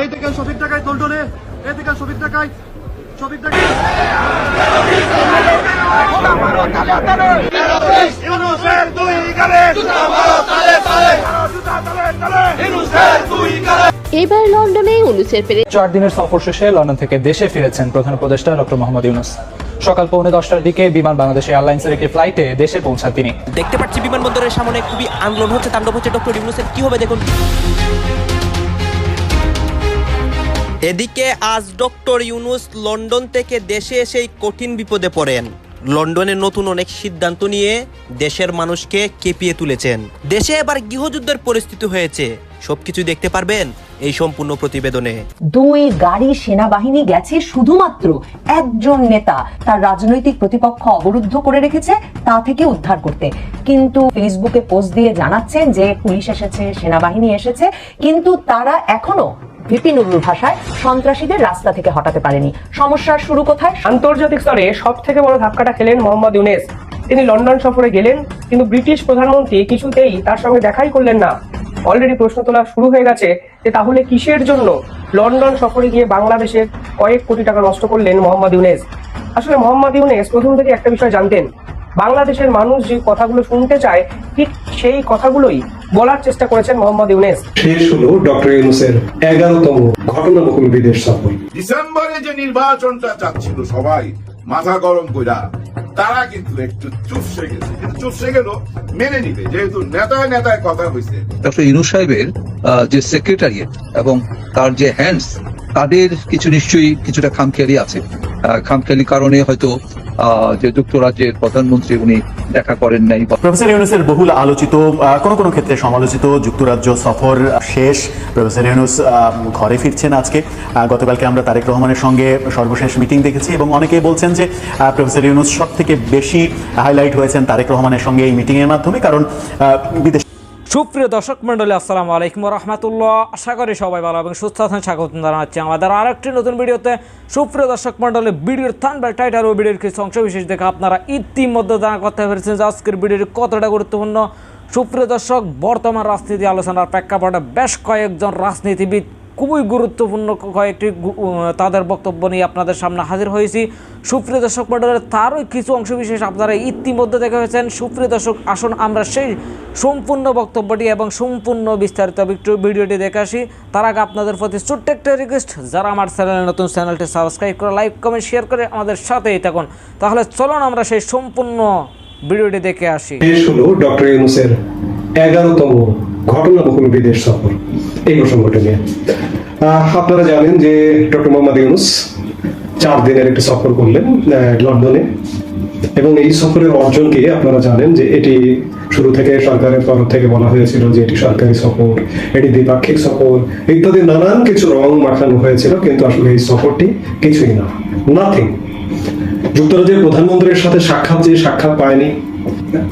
এই দেখেন শফিক টাকায় দোলটনে এই দেখেন শফিক টাকায় শফিক টাকায় ইউনুসের দুই গালে তালে তালে জুতা তালে। তালে ইউনুসের দুই গালে। এবার লন্ডনে ইউনুসের পেরে চার দিনের সফর শেষে লন্ডন থেকে দেশে ফিরেছেন প্রধান উপদেষ্টা ডক্টর মোহাম্মদ ইউনুস। সকাল পৌনে দশটার দিকে বিমান বাংলাদেশ এয়ারলাইন্সের একটি ফ্লাইটে দেশে পৌঁছান তিনি। দেখতে পাচ্ছি বিমানবন্দরের সামনে খুবই আন্দোলন হচ্ছে তাণ্ডব হচ্ছে ডক্টর ইউনুসের। কি হবে দেখুন। এদিকে আজ ডক্টর ইউনুস লন্ডন থেকে দেশে এসেই কঠিন বিপদে পড়েন। লন্ডনে নতুন অনেক সিদ্ধান্ত নিয়ে দেশের মানুষকে কেঁপিয়ে তুলেছেন। দেশে এবার গৃহযুদ্ধের পরিস্থিতি হয়েছে। সবকিছু দেখতে পারবেন এই সম্পূর্ণ প্রতিবেদনে। দুই গাড়ি সেনাবাহিনী গেছে শুধুমাত্র একজন নেতা। তার রাজনৈতিক প্রতিপক্ষ অবরুদ্ধ করে রেখেছে, তা থেকে উদ্ধার করতে। কিন্তু ফেসবুকে পোস্ট দিয়ে জানাচ্ছেন যে পুলিশ এসেছে, সেনাবাহিনী এসেছে, কিন্তু তারা এখনও ভিপি নুরুর ভাষায় সন্ত্রাসীদের রাস্তা থেকে হটাতে পারেনি। সমস্যার শুরু কোথায়? আন্তর্জাতিক স্তরে সব থেকে বড় ধাক্কাটা খেলেন মোহাম্মদ ইউনেস। তিনি লন্ডন সফরে গেলেন, কিন্তু ব্রিটিশ প্রধানমন্ত্রী কিছুতেই তার সঙ্গে দেখাই করলেন না। অলরেডি প্রশ্ন তোলা শুরু হয়ে গেছে যে তাহলে কিসের জন্য লন্ডন সফরে গিয়ে বাংলাদেশের কয়েক কোটি টাকা নষ্ট করলেন মোহাম্মদ ইউনেস? আসলে মোহাম্মদ ইউনেস প্রথম থেকে একটা বিষয় জানতেন। বাংলাদেশের মানুষ যে কথাগুলো শুনতে চায়, ঠিক সেই কথাগুলোই বলার চেষ্টা করেছেন মোহাম্মদ ইউনেস। শেষ হলো ডক্টর ইউনুসের এগারোতম ঘটনাবহুল বিদেশ সফর। ডিসেম্বরে যে নির্বাচনটা চাচ্ছিল সবাই মাথা গরম কইরা তারা কিন্তু একটু চুপসে গেছে। কিন্তু চুপসে গেল মেনে নিবে। যেহেতু নেতায় নেতায় কথা হয়েছে ডক্টর ইনু সাহেবের আহ, যে সেক্রেটারিয়েট এবং তার যে হ্যান্ডস তাদের কিছু নিশ্চয়ই কিছুটা খামখেয়ালি আছে। খামখেয়ালি কারণে হয়তো যে যুক্তরাজ্যের প্রধানমন্ত্রী উনি দেখা করেন নাই প্রফেসর ইউনুসের বহুল আলোচিত কোনো কোনো ক্ষেত্রে সমালোচিত যুক্তরাজ্য সফর শেষ। প্রফেসর ইউনুস ঘরে ফিরছেন আজকে। গতকালকে আমরা তারেক রহমানের সঙ্গে সর্বশেষ মিটিং দেখেছি এবং অনেকেই বলছেন যে প্রফেসর ইউনুস সব থেকে বেশি হাইলাইট হয়েছেন তারেক রহমানের সঙ্গে এই মিটিংয়ের মাধ্যমে, কারণ বিদেশ সুপ্রিয় দর্শক মন্ডলী আসসালামু আলাইকুম রহমতুল্লাহ আশা করি সবাই ভালো এবং সুস্থ আছেন। স্বাগত জানাচ্ছি আমাদের আরেকটি নতুন ভিডিওতে। সুপ্রিয় দর্শক মন্ডলী ভিডিওর থানবার টাইটার ও ভিডিওর কিছু অংশ বিশেষ দেখে আপনারা ইতিমধ্যে জানা করতে পেরেছেন যে আজকের ভিডিওটি কতটা গুরুত্বপূর্ণ। সুপ্রিয় দর্শক, বর্তমান রাজনীতি আলোচনার প্রেক্ষাপটে বেশ কয়েকজন রাজনীতিবিদ খুবই গুরুত্বপূর্ণ কয়েকটি তাদের বক্তব্য নিয়ে আপনাদের সামনে হাজির হয়েছি। সুপ্রিয় দর্শক মন্ডলের তারই কিছু অংশবিশেষ আপনারা ইতিমধ্যে দেখে হয়েছেন সুপ্রিয় দর্শক, আসুন আমরা সেই সম্পূর্ণ বক্তব্যটি এবং সম্পূর্ণ বিস্তারিত ভিডিওটি দেখে আসি। তার আগে আপনাদের প্রতি ছোট্ট একটা রিকোয়েস্ট যারা আমার চ্যানেলে নতুন, চ্যানেলটি সাবস্ক্রাইব করে লাইক কমেন্ট শেয়ার করে আমাদের সাথেই থাকুন। তাহলে চলুন আমরা সেই সম্পূর্ণ ভিডিওটি দেখে আসি। শেষ হলো ডক্টর ইউনুসের এগারোতম ঘটনাবহুল বিদেশ সফর। এই প্রসঙ্গটা নিয়ে। আপনারা জানেন যে ডক্টর মোহাম্মদ ইউনুস চার দিনের একটি সফর করলেন লন্ডনে। এবং এই সফরের অর্জনকে আপনারা জানেন যে এটি শুরু থেকে সরকারের তরফ থেকে বলা হয়েছিল যে এটি সরকারি সফর, এটি দ্বিপাক্ষিক সফর, ইত্যাদি নানান কিছু রং মাখানো হয়েছিল, কিন্তু আসলে এই সফরটি কিছুই না নাথিং যুক্তরাজ্যের প্রধানমন্ত্রীর সাথে সাক্ষাৎ যে সাক্ষাৎ পায়নি,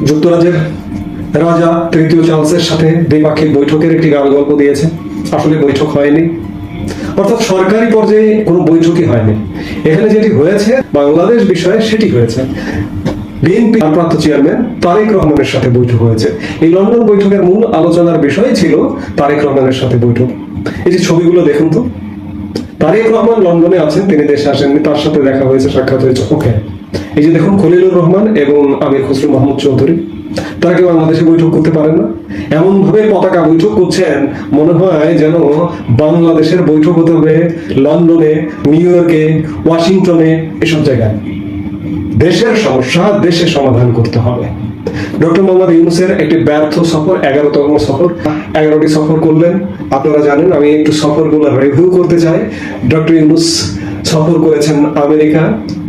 যুক্তরাজ্যের রাজা তৃতীয় চার্লসের সাথে দ্বিপাক্ষিক বৈঠকের একটি গান গল্প দিয়েছে। আসলে বৈঠক হয়নি। অর্থাৎ সরকারি পর্যায়ে কোনো বৈঠকই হয়নি। এখানে যেটি হয়েছে, বাংলাদেশ বিষয়ে সেটি হয়েছে। বিএনপি চেয়ারম্যান তারেক রহমানের সাথে বৈঠক হয়েছে। এই লন্ডন বৈঠকের মূল আলোচনার বিষয় ছিল তারেক রহমানের সাথে বৈঠক। এই যে ছবিগুলো দেখুন তো। তারেক রহমান লন্ডনে আছেন, তিনি দেশে আসেননি, তার সাথে দেখা হয়েছে, সাক্ষাৎ হয়েছে। ওকে। এই যে দেখুন, খলিলুর রহমান এবং আমির খসরু মাহমুদ চৌধুরী, তারা কি বাংলাদেশে বৈঠক করতে পারেন না। এমন ভাবে পতাকা বৈঠক করছেন, মনে হয় যেন বাংলাদেশের বৈঠক হতে হবে লন্ডনে, নিউ ইয়র্কে, ওয়াশিংটনে, এসব জায়গায়। দেশের সমস্যা দেশে সমাধান করতে হবে। ডক্টর মোহাম্মদ ইউনুসের একটি ব্যর্থ সফর, এগারোতম সফর, এগারোটি সফর করলেন। আপনারা জানেন, আমি একটু সফরগুলো রিভিউ করতে চাই। ডক্টর ইউনুস সফর করেছেন আমেরিকা,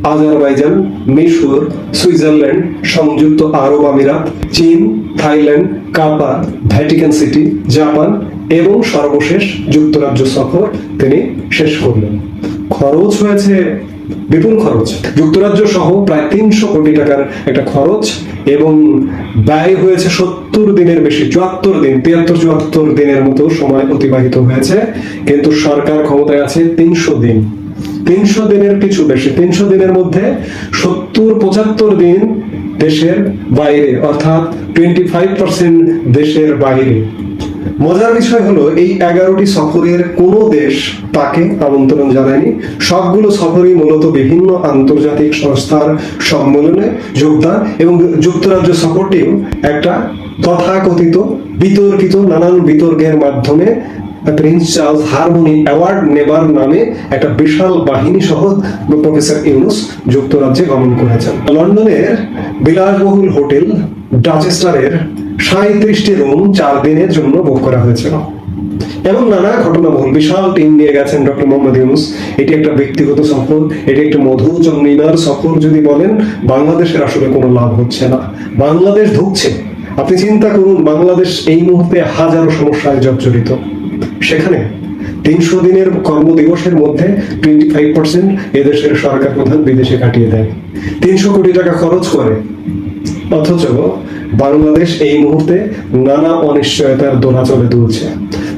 আজারবাইজান, মিশর, সুইজারল্যান্ড, সংযুক্ত আরব আমিরাত, চীন, Thailand Qatar Vatican City, Japan এবং সর্বশেষ যুক্তরাজ্য সফর তিনি শেষ করলেন। খরচ হয়েছে, বিপুল খরচ। যুক্তরাজ্য সহ প্রায় তিনশো কোটি টাকার একটা খরচ এবং ব্যয় হয়েছে সত্তর দিনের বেশি, চুয়াত্তর দিন, তিয়াত্তর চুয়াত্তর দিনের মতো সময় অতিবাহিত হয়েছে। কিন্তু সরকার ক্ষমতায় আছে তিনশো দিন। তিনশো দিনের কিছু বেশি, তিনশো দিনের মধ্যে সত্তর, পঁচাত্তর দিন দেশের বাইরে, অর্থাৎ টোয়েন্টি ফাইভ পার্সেন্ট দেশের বাইরে। মজার বিষয় হলো, এই এগারোটি সফরের কোনো দেশ তাকে আমন্ত্রণ জানায়নি। সবগুলো সফরই মূলত বিভিন্ন আন্তর্জাতিক সংস্থার সম্মেলনে যোগদান এবং যুক্তরাজ্য সফরটিও একটা তথাকথিত, বিতর্কিত, নানান বিতর্কের মাধ্যমে প্রিন্স চার্লস হারমোনি অ্যাওয়ার্ড নেবার নামে একটা বিশাল বাহিনী সহ প্রফেসর ইউনুস যুক্তরাজ্যে গমন করেছেন। লন্ডনের বিলাসবহুল হোটেল ডাচেস্টারের সাঁত্রিশটি রুম চার দিনের জন্য বুক করা হয়েছিল। এবং নানা বিশাল টিম নিয়ে গেছেন ডক্টর মোহাম্মদ ইউনুস। এটি একটা ব্যক্তিগত সফর, এটি একটা মধুচন্দ্রিমার সফর যদি বলেন, বাংলাদেশের আসলে কোনো লাভ হচ্ছে না। বাংলাদেশ ধুকছে। আপনি চিন্তা করুন, বাংলাদেশ এই মুহূর্তে হাজারো সমস্যায় জর্জরিত। সেখানে তিনশো দিনের কর্মদিবসের মধ্যে টোয়েন্টি ফাইভ পার্সেন্ট এদেশের সরকার প্রধান বিদেশে কাটিয়ে দেয়। তিনশো কোটি টাকা খরচ করে। অথচ বাংলাদেশ এই মুহূর্তে নানা অনিশ্চয়তার দোলাচলে দুলছে।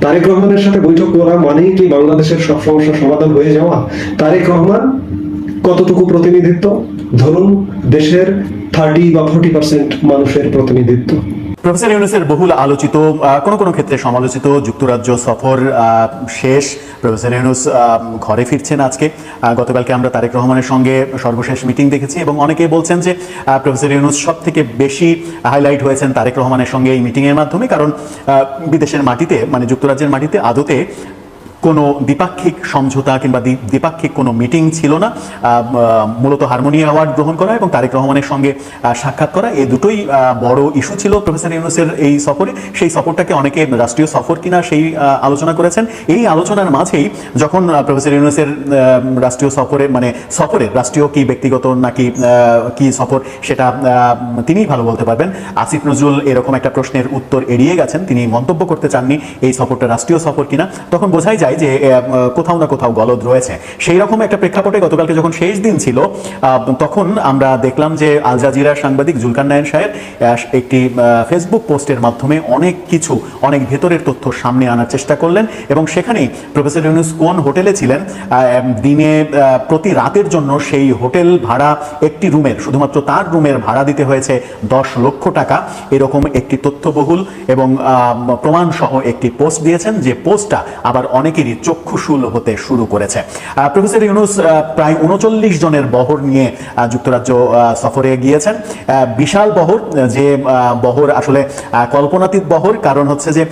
তারেক রহমানের সাথে বৈঠক করা মানেই কি বাংলাদেশের সব সমস্যার সমাধান হয়ে যাওয়া? তারেক রহমান কতটুকু প্রতিনিধিত্ব? ধরুন, দেশের থার্টি বা ফোর্টি পার্সেন্ট মানুষের প্রতিনিধিত্ব। প্রফেসর ইউনুসের বহুল আলোচিত কোনো কোনো ক্ষেত্রে সমালোচিত, যুক্তরাজ্য সফর শেষ। প্রফেসর ইউনুস ঘরে ফিরছেন আজকে। গতকালকে আমরা তারেক রহমানের সঙ্গে সর্বশেষ মিটিং দেখেছি এবং অনেকেই বলছেন যে প্রফেসর ইউনুস সব থেকে বেশি হাইলাইট হয়েছেন তারেক রহমানের সঙ্গে এই মিটিংয়ের মাধ্যমে। কারণ বিদেশের মাটিতে মানে যুক্তরাজ্যের মাটিতে আদতে কোনো দ্বিপাক্ষিক সমঝোতা কিংবা দ্বি- দ্বিপাক্ষিক কোনো মিটিং ছিল না। মূলত হারমোনি অ্যাওয়ার্ড গ্রহণ করা এবং তারেক রহমানের সঙ্গে সাক্ষাৎ করা এই দুটোই বড় ইস্যু ছিল। প্রফেসর ইউনুসের এই সফরে, সেই সফরটাকে অনেকে রাষ্ট্রীয় সফর কিনা সেই আলোচনা করেছেন। এই আলোচনার মাঝেই যখন প্রফেসর ইউনুসের রাষ্ট্রীয় সফরে মানে সফরে, রাষ্ট্রীয় কি ব্যক্তিগত নাকি কি সফর সেটা তিনিই ভালো বলতে পারবেন। আসিফ নজরুল এরকম একটা প্রশ্নের উত্তর এড়িয়ে গেছেন। তিনি মন্তব্য করতে চাননি এই সফরটা রাষ্ট্রীয় সফর কিনা। তখন বোঝাই যায় যে কোথাও না কোথাও গলদ রয়েছে। সেই রকম একটা প্রেক্ষাপটে গতকালকে যখন শেষ দিন ছিল তখন আমরা দেখলাম যে আল জাজিরার সাংবাদিক জুলকার নায়ন সাহেব একটি ফেসবুক পোস্টের মাধ্যমে অনেক কিছু, অনেক ভেতরের তথ্য সামনে আনার চেষ্টা করলেন এবং সেখানেই প্রফেসর ইউনুস কোন হোটেলে ছিলেন। দিনে প্রতি রাতের জন্য সেই হোটেল ভাড়া একটি রুমের, শুধুমাত্র তার রুমের ভাড়া দিতে হয়েছে দশ লক্ষ টাকা। এরকম একটি তথ্যবহুল এবং প্রমাণ সহ একটি পোস্ট দিয়েছেন। যে পোস্টটা আবার অনেকেরই চক্ষুশূল হতে শুরু করেছে। প্রফেসর ইউনুস প্রায় উনচল্লিশ জনের বহর নিয়ে যুক্তরাজ্য সফরে গিয়েছেন। বিশাল বহর যে বহর আসলে কল্পনাতীত বহর, কারণ হচ্ছে যে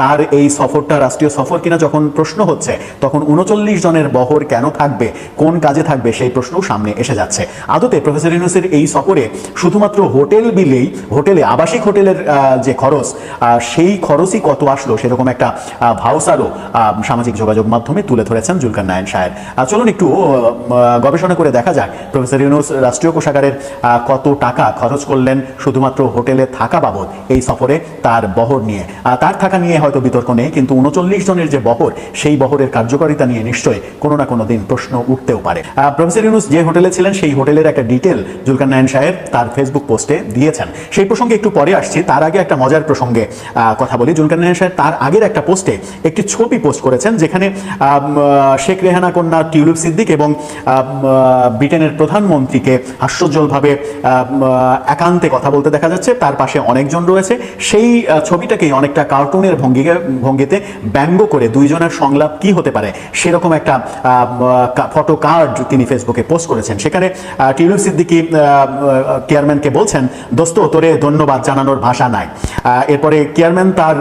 তার এই সফরটা, রাষ্ট্রীয় সফর কিনা যখন প্রশ্ন হচ্ছে, তখন উনচল্লিশ জনের বহর কেন থাকবে, কোন কাজে থাকবে, সেই প্রশ্নও সামনে এসে যাচ্ছে। আদতে প্রফেসর ইউনুসের এই সফরে শুধুমাত্র হোটেল বিলেই, হোটেলে, আবাসিক হোটেলের যে খরচ সেই খরচই কত আসলো, সেরকম একটা ভাউসারও সামাজিক যোগাযোগ মাধ্যমে তুলে ধরেছেন জুলকার নায়ন সাহেব। আহ, চলুন একটু গবেষণা করে দেখা যাক। প্রফেসর ইউনুস রাষ্ট্রীয় কোষাগারের কত টাকা খরচ করলেন শুধুমাত্র হোটেলে থাকা বাবদ এই সফরে তার বহর নিয়ে। তার থাকা নিয়ে হয়তো বিতর্ক নেই কিন্তু উনচল্লিশ জনের যে বহর সেই বহরের কার্যকারিতা নিয়ে নিশ্চয়ই কোনো না কোনো দিন প্রশ্ন উঠতেও পারে। প্রফেসর ইউনুস যে হোটেলে ছিলেন সেই হোটেলের একটা ডিটেল জুলকার নায়ন সাহেব তার ফেসবুক পোস্টে দিয়েছেন। সেই প্রসঙ্গে একটু পরে আসছি তার আগে একটা মজার প্রসঙ্গে কথা বলি। জুলকার নায়ন সাহেব তার আগের একটা পোস্টে একটি ছবি পোস্ট করেছেন যেখানে শেখ রেহানা কন্যা টিউলিপ সিদ্দিক এবং ব্রিটেনের প্রধানমন্ত্রীকে হাস্যজ্জ্বলভাবে একান্তে কথা বলতে দেখা যাচ্ছে। তার পাশে অনেকজন রয়েছে। সেই ছবিটাকেই অনেকটা কার্টুনের ভঙ্গিকে, ভঙ্গিতে ব্যঙ্গ করে দুইজনের সংলাপ কি হতে পারে সেরকম একটা ফটো কার্ড তিনি ফেসবুকে পোস্ট করেছেন। সেখানে টিউলিপ সিদ্দিকি চেয়ারম্যানকে বলছেন, দোস্ত, তোরে ধন্যবাদ জানানোর ভাষা নাই। এরপরে চেয়ারম্যান তার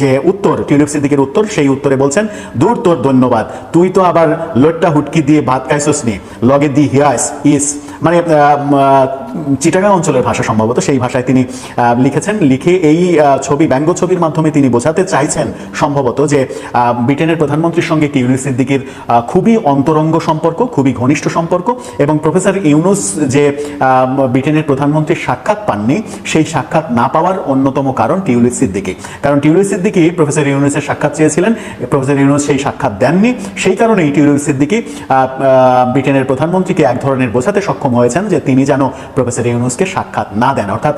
যে উত্তর, টিউলিপ সিদ্দিকের উত্তর সেই উত্তরে বলছেন, দূর তোর ধন্যবাদ। তুই তো আবার লোটটা হুটকি দিয়ে ভাত খাইছস নি। লগে দি হিয়াস ইস মানে চিটাগাং অঞ্চলের ভাষা সম্ভবত সেই ভাষায় তিনি লিখেছেন। লিখে এই ছবি ব্যঙ্গ ছবির মাধ্যমে তিনি বোঝাতে চাইছেন সম্ভবত যে ব্রিটেনের প্রধানমন্ত্রীর সঙ্গে টিউনিস সিদ্দিকির খুবই অন্তরঙ্গ সম্পর্ক, খুবই ঘনিষ্ঠ সম্পর্ক এবং প্রফেসর ইউনুস যে ব্রিটেনের প্রধানমন্ত্রীর সাক্ষাৎ পাননি, সেই সাক্ষাৎ না পাওয়ার অন্যতম কারণ টিউলিস সিদ্দিকি। কারণ টিউলিস সিদ্দিকি প্রফেসর ইউনুসের সাক্ষাৎ চেয়েছিলেন, প্রফেসর ইউনুস সেই সাক্ষাৎ দেননি। সেই কারণেই টিউলিস সিদ্দিকি ব্রিটেনের প্রধানমন্ত্রীকে এক ধরনের বোঝাতে সক্ষম হয়েছেন যে তিনি যেন প্রফেসর ইউনুসকে সাক্ষাৎ না দেন। অর্থাৎ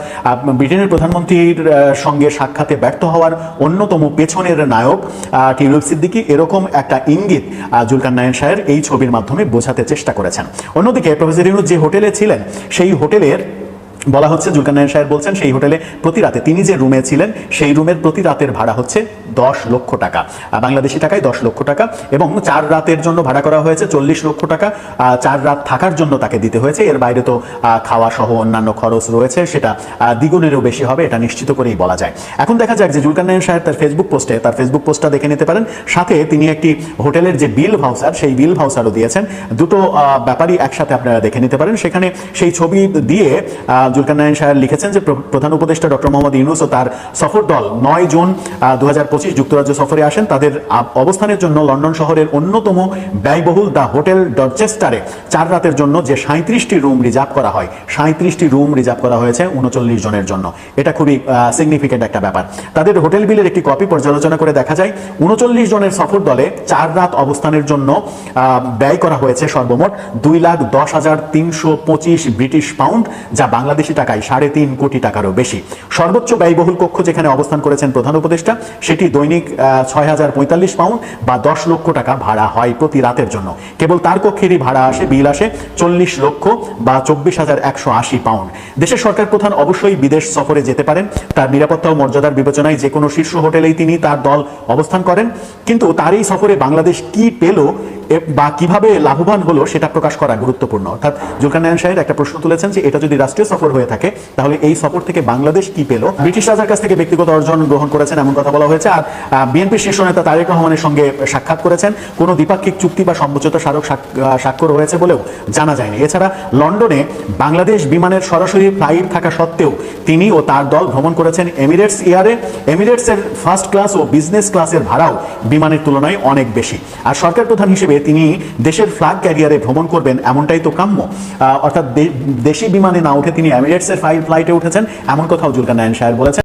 ব্রিটেনের প্রধানমন্ত্রীর সঙ্গে সাক্ষাতে ব্যর্থ হওয়ার অন্যতম পেছনের নায়ক টিউলিপ সিদ্দিকি এরকম একটা ইঙ্গিত আহ, জুলকার নায়ন সাহের এই ছবির মাধ্যমে বোঝাতে চেষ্টা করেছেন। অন্যদিকে প্রফেসর ইউনুস যে হোটেলে ছিলেন সেই হোটেলের বলা হচ্ছে জুলকান নায়ন সাহেব বলছেন সেই হোটেলে প্রতি রাতে তিনি যে রুমে ছিলেন সেই রুমের প্রতি রাতের ভাড়া হচ্ছে দশ লক্ষ টাকা। বাংলাদেশি টাকায় দশ লক্ষ টাকা এবং চার রাতের জন্য ভাড়া করা হয়েছে চল্লিশ লক্ষ টাকা। চার রাত থাকার জন্য তাকে দিতে হয়েছে। এর বাইরে তো খাওয়া সহ অন্যান্য খরচ রয়েছে। সেটা দ্বিগুণেরও বেশি হবে এটা নিশ্চিত করেই বলা যায়। এখন দেখা যাক যে জুলকানায়ন সাহেব তার ফেসবুক পোস্টে তার ফেসবুক পোস্টটা দেখে নিতে পারেন। সাথে তিনি একটি হোটেলের যে বিল ভাউচার সেই বিল ভাউচারও দিয়েছেন। দুটো ব্যাপারই একসাথে আপনারা দেখে নিতে পারেন। সেখানে সেই ছবি দিয়ে আহ, জুলকারনাইন সাহেব লিখেছেন যে প্রধান উপদেষ্টা ডক্টর মোহাম্মদ ইউনুস ও তার সফর দল নয় জুন দু হাজার যুক্তরাজ্য সফরে আসেন। তাদের অবস্থানের জন্য লন্ডন শহরের অন্যতম ব্যয়বহুল দ্য হোটেল ডরচেস্টারে চার রাতের জন্য যে সাঁত্রিশটি রুম রিজার্ভ করা হয় সাঁত্রিশটি রুম রিজার্ভ করা হয়েছে উনচল্লিশ জনের জন্য। এটা খুবই সিগনিফিকেন্ট একটা ব্যাপার। তাদের হোটেল বিলের একটি কপি পর্যালোচনা করে দেখা যায়, উনচল্লিশ জনের সফর দলে চার রাত অবস্থানের জন্য ব্যয় করা হয়েছে সর্বমোট দুই লাখ দশ হাজার তিনশো পঁচিশ ব্রিটিশ পাউন্ড, যা বাংলাদেশি টাকায় সাড়ে তিন কোটি টাকারও বেশি। সর্বোচ্চ ব্যয়বহুল কক্ষ যেখানে অবস্থান করেছেন প্রধান উপদেষ্টা, সেটি দৈনিক ছয় হাজার পঁয়তাল্লিশ পাউন্ড বা দশ লক্ষ টাকা ভাড়া হয় প্রতি রাতের জন্য। কেবল তার কক্ষেরই ভাড়া আসে, বিল আসে চল্লিশ লক্ষ বা চব্বিশ হাজার একশো আশি পাউন্ড। দেশের সরকার প্রধান অবশ্যই বিদেশ সফরে যেতে পারেন। তার নিরাপত্তা ও মর্যাদার বিবেচনায় যে কোনো শীর্ষ হোটেলেই তিনি তার দল অবস্থান করেন। কিন্তু তার এই সফরে বাংলাদেশ কি পেল বা কীভাবে লাভবান হলো সেটা প্রকাশ করা গুরুত্বপূর্ণ। অর্থাৎ জুলকানায়ন সাহেব একটা প্রশ্ন তুলেছেন যে এটা যদি রাষ্ট্রীয় সফর হয়ে থাকে, তাহলে এই সফর থেকে বাংলাদেশ কি পেল? ব্রিটিশ রাজার কাছ থেকে ব্যক্তিগত অর্জন গ্রহণ করেছেন এমন কথা বলা হয়েছে। আর বিএনপির শীর্ষ নেতা তারেক রহমানের সঙ্গে সাক্ষাৎ করেছেন। কোনো দ্বিপাক্ষিক চুক্তি বা সমঝোতা স্মারক স্বাক্ষর হয়েছে বলেও জানা যায়নি। এছাড়া লন্ডনে বাংলাদেশ বিমানের সরাসরি ফ্লাইট থাকা সত্ত্বেও তিনি ও তার দল ভ্রমণ করেছেন এমিরেটস এয়ারে। এমিরেটসের ফার্স্ট ক্লাস ও বিজনেস ক্লাসের ভাড়াও বিমানের তুলনায় অনেক বেশি। আর সরকার প্রধান হিসেবে তিনি দেশের ফ্ল্যাগ ক্যারিয়ারে ভ্রমণ করবেন, এমনটাই তো কাম্য। অর্থাৎ দেশি বিমানে না উঠে তিনি এমিরেটসের ফ্লাইটে উঠেছেন, এমন কথাও জুলকার সাহেব বলেছেন।